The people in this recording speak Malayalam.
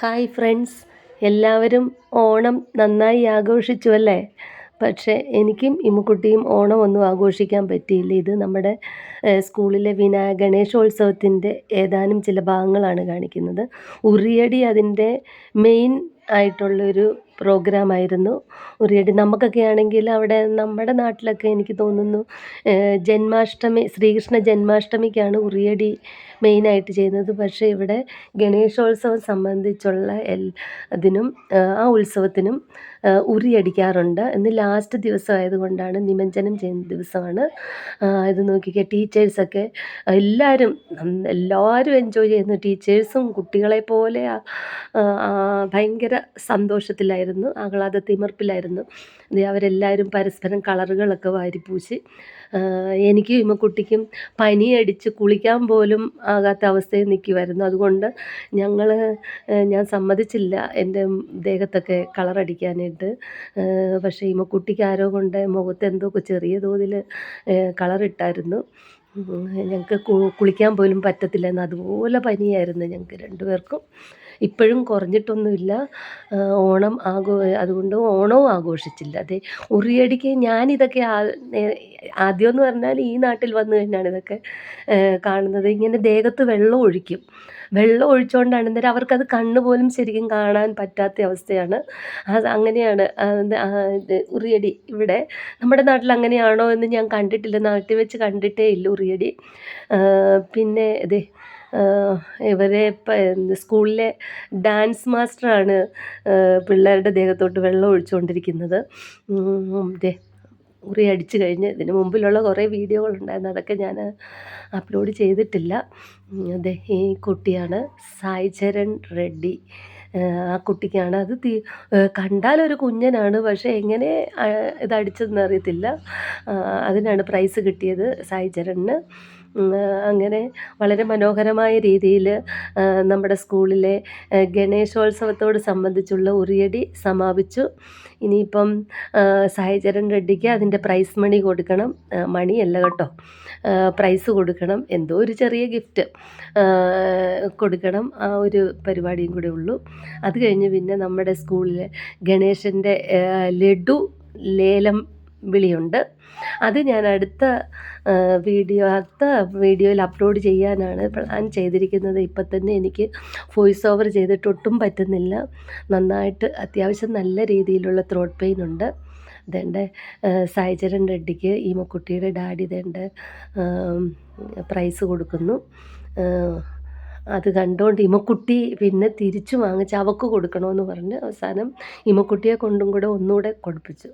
ഹായ് ഫ്രണ്ട്സ് എല്ലാവരും ഓണം നന്നായി ആഘോഷിച്ചു അല്ലേ? പക്ഷേ എനിക്കും ഇമ്മുക്കുട്ടിയും ഓണം ഒന്നും ആഘോഷിക്കാൻ പറ്റിയില്ല. ഇത് നമ്മുടെ സ്കൂളിലെ വിനായക ഗണേശോത്സവത്തിന്റെ ഏതാനും ചില ഭാഗങ്ങളാണ് കാണിക്കുന്നത്. ഉറിയടി അതിന്റെ മെയിൻ ആയിട്ടുള്ളൊരു പ്രോഗ്രാമായിരുന്നു. ഉറിയടി നമുക്കൊക്കെ ആണെങ്കിൽ അവിടെ നമ്മുടെ നാട്ടിലൊക്കെ എനിക്ക് തോന്നുന്നു ജന്മാഷ്ടമി ശ്രീകൃഷ്ണ ജന്മാഷ്ടമിക്കാണ് ഉറിയടി മെയിനായിട്ട് ചെയ്യുന്നത്. പക്ഷേ ഇവിടെ ഗണേശോത്സവം സംബന്ധിച്ചുള്ള എൽ അതിനും ആ ഉത്സവത്തിനും ഉറിയടിക്കാറുണ്ട് ഇന്ന് ലാസ്റ്റ് ദിവസമായതുകൊണ്ടാണ് നിമജ്ജനം ചെയ്യുന്ന ദിവസമാണ്. ഇത് നോക്കിക്കുക ടീച്ചേഴ്സൊക്കെ എല്ലാവരും എല്ലാവരും എൻജോയ് ചെയ്യുന്നു ടീച്ചേഴ്സും കുട്ടികളെ പോലെ ഭയങ്കര സന്തോഷത്തിലായിരുന്നു. ആഹ്ലാദ തിമിർപ്പിലായിരുന്നു. അവരെല്ലാവരും പരസ്പരം കളറുകളൊക്കെ വാരിപ്പൂശി എനിക്കും ഇമ്മക്കുട്ടിക്കും പനിയടിച്ച് കുളിക്കാൻ പോലും ആകാത്ത അവസ്ഥയിൽ നിൽക്കുമായിരുന്നു അതുകൊണ്ട് ഞങ്ങൾ ഞാൻ സമ്മതിച്ചില്ല എന്റെ ദേഹത്തൊക്കെ കളറടിക്കാനായിട്ട്. പക്ഷേ ഇമ്മക്കുട്ടിക്ക് ആരോ കൊണ്ട് മുഖത്ത് എന്തോ ചെറിയ തോതിൽ കളറിട്ടായിരുന്നു. ഞങ്ങൾക്ക് കുളിക്കാൻ പോലും പറ്റത്തില്ലായിരുന്നു. അതുപോലെ പനിയായിരുന്നു ഞങ്ങൾക്ക് രണ്ടുപേർക്കും. ഇപ്പോഴും കുറഞ്ഞിട്ടൊന്നുമില്ല. ഓണം ആഘോ അതുകൊണ്ട് ഓണവും ആഘോഷിച്ചില്ല. അതെ ഉറിയടിക്ക് ഞാനിതൊക്കെ ആദ്യമെന്ന് പറഞ്ഞാൽ ഈ നാട്ടിൽ വന്നു കഴിഞ്ഞാണ് ഇതൊക്കെ കാണുന്നത്. ഇങ്ങനെ ദേഹത്ത് വെള്ളം ഒഴിക്കും. വെള്ളം ഒഴിച്ചുകൊണ്ടാണ് അന്നേരം അവർക്കത് കണ്ണ് പോലും ശരിക്കും കാണാൻ പറ്റാത്ത അവസ്ഥയാണ്. അത് അങ്ങനെയാണ്. ഇത് ഉറിയടി ഇവിടെ നമ്മുടെ നാട്ടിൽ അങ്ങനെയാണോ എന്ന് ഞാൻ കണ്ടിട്ടില്ല. നാട്ടിൽ വെച്ച് കണ്ടിട്ടേ ഇല്ല ഉറിയടി. പിന്നെ ദേ ഇവരെ സ്കൂളിലെ ഡാൻസ് മാസ്റ്ററാണ് പിള്ളേരുടെ ദേഹത്തോട്ട് വെള്ളം ഒഴിച്ചുകൊണ്ടിരിക്കുന്നത്. ദേ ഉറി അടിച്ചു കഴിഞ്ഞ് ഇതിന് മുമ്പിലുള്ള കുറേ വീഡിയോകളുണ്ടായിരുന്നു അതൊക്കെ ഞാൻ അപ്ലോഡ് ചെയ്തിട്ടില്ല. അതെ ഈ കുട്ടിയാണ് സായിചരൺ റെഡ്ഡി. ആ കുട്ടിക്കാണ്. അത് തീ കണ്ടാലൊരു കുഞ്ഞനാണ്. പക്ഷേ എങ്ങനെ ഇതടിച്ചതെന്ന് അറിയത്തില്ല. അതിനാണ് പ്രൈസ് കിട്ടിയത് സായി ചരണിന്. അങ്ങനെ വളരെ മനോഹരമായ രീതിയിൽ നമ്മുടെ സ്കൂളിലെ ഗണേശോത്സവത്തോട് സംബന്ധിച്ചുള്ള ഉറിയടി സമാപിച്ചു. ഇനിയിപ്പം സായിചരൺ റെഡ്ഡിക്ക് അതിന്റെ പ്രൈസ് മണി കൊടുക്കണം. മണിയല്ല കേട്ടോ. പ്രൈസ് കൊടുക്കണം. എന്തോ ഒരു ചെറിയ ഗിഫ്റ്റ് കൊടുക്കണം. ആ ഒരു പരിപാടിയും കൂടെ ഉള്ളൂ. അത് കഴിഞ്ഞ് പിന്നെ നമ്മുടെ സ്കൂളിൽ ഗണേശന്റെ ലഡു ലേലം വിളിയുണ്ട്. അത് ഞാൻ അടുത്ത വീഡിയോ അടുത്ത വീഡിയോയിൽ അപ്ലോഡ് ചെയ്യാനാണ് പ്ലാൻ ചെയ്തിരിക്കുന്നത്. ഇപ്പം തന്നെ എനിക്ക് വോയിസ് ഓവർ ചെയ്തിട്ട് ഒട്ടും പറ്റുന്നില്ല. നന്നായിട്ട് അത്യാവശ്യം നല്ല രീതിയിലുള്ള ത്രോട്ട് പെയിൻ ഉണ്ട്. ഇതെന്റെ സായിചരൺ റെഡ്ഡിക്ക് ഈ മുക്കുട്ടിയുടെ ഡാഡി ഇതെന്റെ പ്രൈസ് കൊടുക്കുന്നു. അത് കണ്ടുകൊണ്ട് ഇമക്കുട്ടി പിന്നെ തിരിച്ചു വാങ്ങിച്ച് അവൾക്ക് കൊടുക്കണമെന്ന് പറഞ്ഞ് അവസാനം ഇമക്കുട്ടിയെ കൊണ്ടും കൂടെ ഒന്നുകൂടെ കൊടുപ്പിച്ചു.